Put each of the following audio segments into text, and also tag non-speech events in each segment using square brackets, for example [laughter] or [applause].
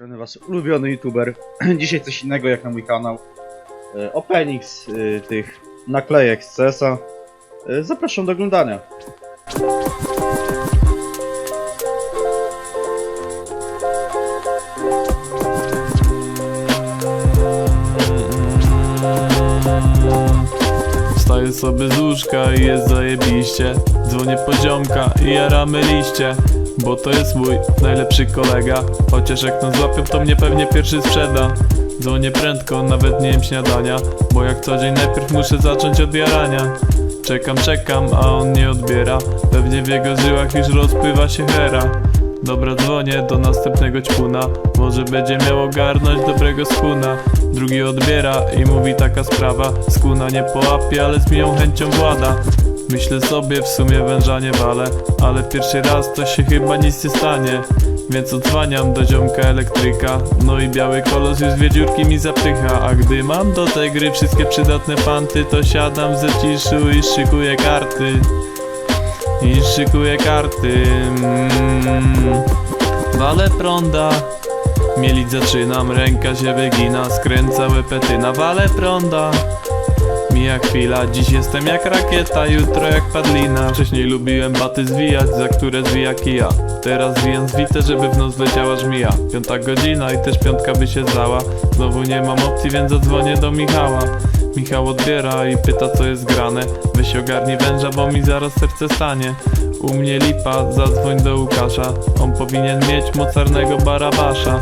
strony wasz ulubiony youtuber. [clears throat] Dzisiaj coś innego jak na mój kanał. E, Openings e, tych naklejek z CS-a. E, Zapraszam do oglądania. Wstaję sobie z łóżka i jest zajebiście Dzwonię poziomka i jaramy liście Bo to jest mój najlepszy kolega. Chociaż jak nas złapią to mnie pewnie pierwszy sprzeda. Dzwonię prędko, nawet nie jem śniadania. Bo jak co dzień najpierw muszę zacząć od jarania. Czekam, czekam, a on nie odbiera. Pewnie w jego żyłach już rozpływa się hera. Dobra, dzwonię do następnego ćpuna. Może będzie miał ogarnąć dobrego skuna. Drugi odbiera i mówi taka sprawa. Skuna nie połapie, ale z miłą chęcią włada Myślę sobie, w sumie węża nie Ale pierwszy raz to się chyba nic nie stanie. Więc odzwaniam do ziomka elektryka No i biały kolos już dwie dziurki mi zapycha. A gdy mam do tej gry wszystkie przydatne fanty To siadam w zaciszu i szykuję karty. I szykuję karty mm. Wale prąda Mielić zaczynam, ręka się wygina Skręca łepetyna, wale prąda Mija chwila, dziś jestem jak rakieta Jutro jak padlina. Wcześniej lubiłem baty zwijać, za które zwija kija. Teraz zwijam zwite, żeby w nos leciała żmija. Piąta godzina i też piątka by się zdała. Znowu nie mam opcji, więc zadzwonię do Michała. Michał odbiera i pyta co jest grane. Weź ogarnij węża, bo mi zaraz serce stanie. U mnie lipa, zadzwoń do Łukasza. On powinien mieć mocarnego barabasza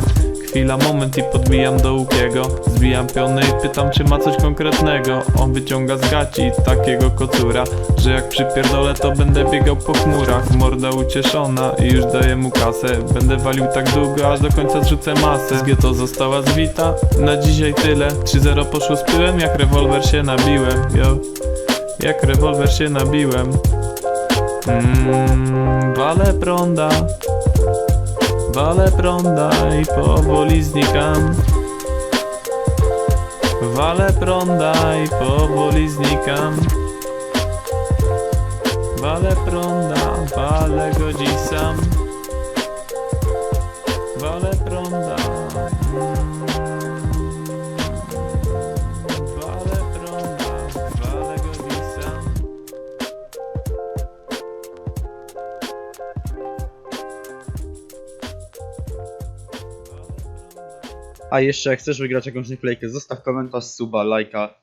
Chwila, moment i podbijam do Łukiego. Zbijam pionę i pytam czy ma coś konkretnego. On wyciąga z gaci takiego kocura Że jak przypierdolę to będę biegał po chmurach. Morda ucieszona i już daję mu kasę. Będę walił tak długo, aż do końca zrzucę masę. Z Ghetto została zwita, na dzisiaj tyle. 3-0 poszło z pyłem, jak rewolwer się nabiłem. Yo. Jak rewolwer się nabiłem. Mmm, wale prąda Wale prąda i powoli znikam Wale prąda i powoli znikam Wale prąda, wale go sam A jeszcze jak chcesz wygrać jakąś naklejkę, zostaw komentarz, suba, lajka.